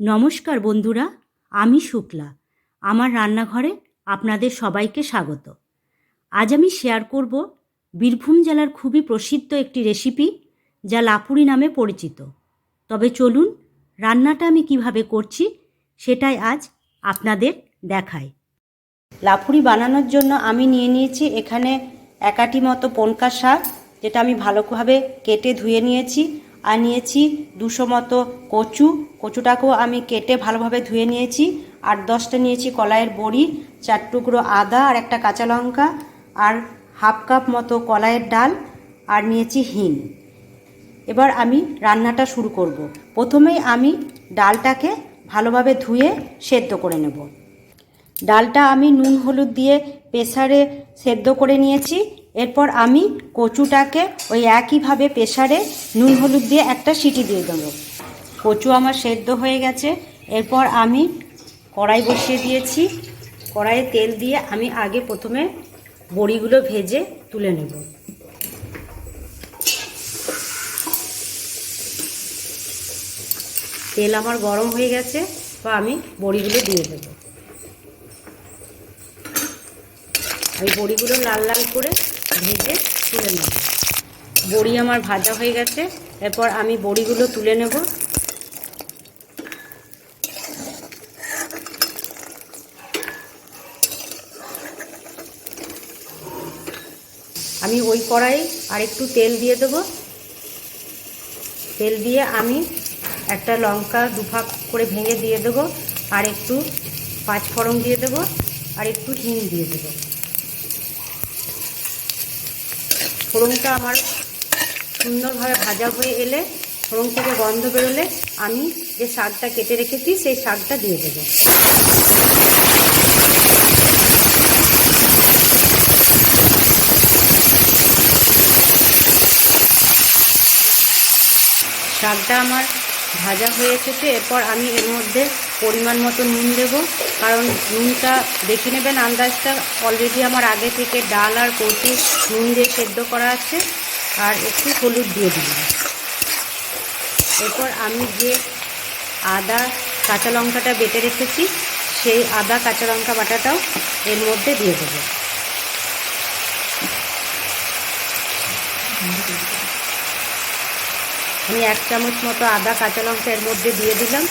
নমস্কার বন্ধুরা, আমি শুক্লা। আমার রান্নাঘরে আপনাদের সবাইকে স্বাগত। আজ আমি শেয়ার করব বীরভূম জেলার খুবই প্রসিদ্ধ একটি রেসিপি যা লাপুরি নামে পরিচিত। তবে চলুন, রান্নাটা আমি কীভাবে করছি সেটাই আজ আপনাদের দেখাই। লাফুরি বানানোর জন্য আমি নিয়ে নিয়েছি এখানে একাটি মতো পনকা শাক, যেটা আমি ভালোভাবে কেটে ধুয়ে নিয়েছি। আর নিয়েছি দুশো মতো কচু। কচুটাকেও আমি কেটে ভালোভাবে ধুয়ে নিয়েছি। আর দশটা নিয়েছি কলাইয়ের বড়ি, চার টুকরো আদা আর একটা কাঁচা লঙ্কা আর হাফ কাপ মতো কলাইয়ের ডাল আর নিয়েছি হিং। এবার আমি রান্নাটা শুরু করব। প্রথমেই আমি ডালটাকে ভালোভাবে ধুয়ে সেদ্ধ করে নেব। ডালটা আমি নুন হলুদ দিয়ে প্রেসারে সেদ্ধ করে নিয়েছি। এরপর আমি কচুটাকে ওই একইভাবে প্রেসারে নুন হলুদ দিয়ে একটা সিটি দিয়ে দেবো। কচু আমার সেদ্ধ হয়ে গেছে। এরপর আমি কড়াই বসিয়ে দিয়েছি। কড়াইয়ে তেল দিয়ে আমি আগে প্রথমে বড়িগুলো ভেজে তুলে নেব। তেল আমার গরম হয়ে গেছে তো আমি বড়িগুলো দিয়ে দেবো। আমি বড়িগুলো লাল লাল করে ভেজে তুলে নেব। বড়ি আমার ভাজা হয়ে গেছে, এরপর আমি বড়িগুলো তুলে নেব। আমি ওই কড়াই আর একটু তেল দিয়ে দেবো। তেল দিয়ে আমি একটা লঙ্কা দুফাক করে ভেঙে দিয়ে দেবো, আর একটু পাঁচফোড়ন দিয়ে দেবো, আর একটু হিং দিয়ে দেবো। ফোড়নটা আমার সুন্দরভাবে ভাজা হয়ে এলে ফোড়ন থেকে গন্ধ বেরোলে আমি যে শাকটা কেটে রেখেছি সেই শাকটা দিয়ে দেবো। শাকটা আমার ভাজা হয়ে এসেছে, এরপর আমি এর মধ্যে পরিমাণ মতো নুন দেব। কারণ নুনটা দেখে নেবেন আন্দাজটা। অলরেডি আমার আগে থেকে ডাল আর কচু নুন দিয়ে সেদ্ধ করা আছে। আর একটু হলুদ দিয়ে দিলাম এরপর আমি যে আদা, কাঁচা লঙ্কাটা বেটে রেখেছি, সেই আদা, কাঁচা লঙ্কা বাটাটাও এর মধ্যে দিয়ে দেবো। আমি এক চামচ মতো আদা, কাঁচা লঙ্কা এর মধ্যে দিয়ে দিলাম।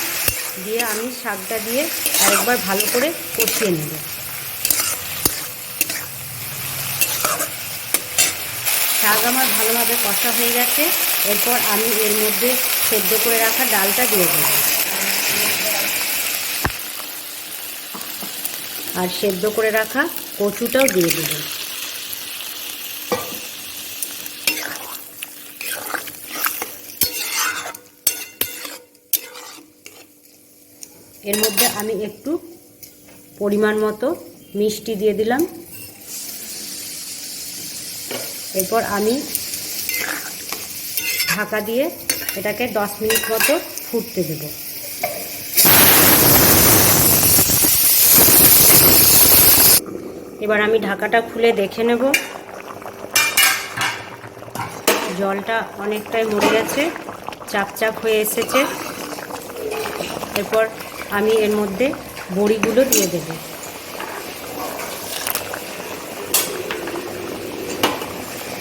দিয়ে আমি শাকটা দিয়ে আরেকবার ভালো করে কষিয়ে নেব। শাক আমার ভালোভাবে কষা হয়ে গেছে। এরপর আমি এর মধ্যে সেদ্ধ করে রাখা ডালটা দিয়ে দেব। আর সেদ্ধ করে রাখা কচুটাও দিয়ে দেবো। এর মধ্যে আমি একটু পরিমাণ মতো মিষ্টি দিয়ে দিলাম। এরপর আমি ঢাকা দিয়ে এটাকে দশ মিনিট মতো ফুটতে দেব। এবার আমি ঢাকাটা খুলে দেখে নেব। জলটা অনেকটাই মরে গেছে চাপ চাপ হয়ে এসেছে। এরপর আমি এর মধ্যে বড়িগুলো দিয়ে দেব।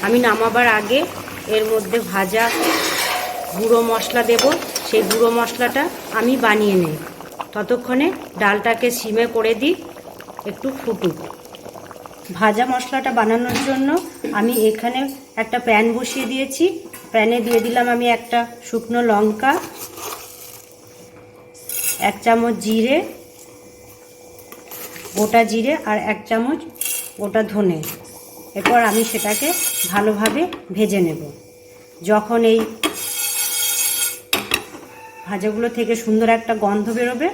আমি নামাবার আগে এর মধ্যে ভাজা গুঁড়ো মশলা দেব। সেই গুঁড়ো মশলাটা আমি বানিয়ে নিই ততক্ষণে ডালটাকে সিমে করে দিই, একটু ফুটুক। ভাজা মশলাটা বানানোর জন্য আমি এখানে একটা প্যান বসিয়ে দিয়েছি। প্যানে দিয়ে দিলাম আমি একটা শুকনো লঙ্কা। এক চামচ জিরে, গোটা জিরে আর এক চামচ গোটা ধনে। এরপর আমি সেটাকে ভালোভাবে ভেজে নেব। যখন এই ভাজাগুলো থেকে সুন্দর একটা গন্ধ বেরোবে,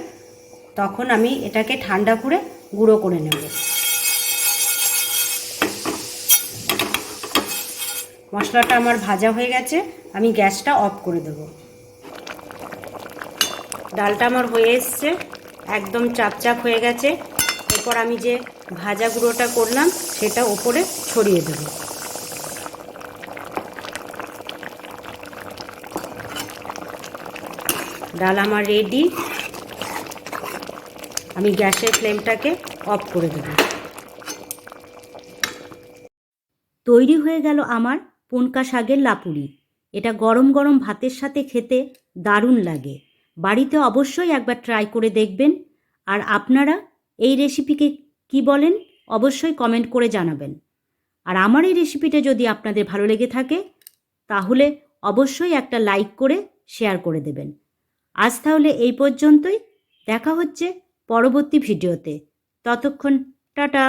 তখন আমি এটাকে ঠান্ডা করে গুঁড়ো করে নেব। মশলাটা আমার ভাজা হয়ে গেছে, আমি গ্যাসটা অফ করে দেবো। ডালটা আমার হয়ে এসছে, একদম চাপচাপ হয়ে গেছে। এরপর আমি যে ভাজা গুঁড়োটা করলাম, সেটা ওপরে ছড়িয়ে দেব। ডাল আমার রেডি আমি গ্যাসের ফ্লেমটাকে অফ করে দেব। তৈরি হয়ে গেল আমার পনকা শাকের লাপুরি। এটা গরম গরম ভাতের সাথে খেতে দারুণ লাগে। বাড়িতে অবশ্যই একবার ট্রাই করে দেখবেন। আর আপনারা এই রেসিপিকে কি বলেন, অবশ্যই কমেন্ট করে জানাবেন। আর আমার এই রেসিপিটা যদি আপনাদের ভালো লেগে থাকে, তাহলে অবশ্যই একটা লাইক করে শেয়ার করে দেবেন। আজ তাহলে এই পর্যন্তই। দেখা হচ্ছে পরবর্তী ভিডিওতে ততক্ষণ, টাটা!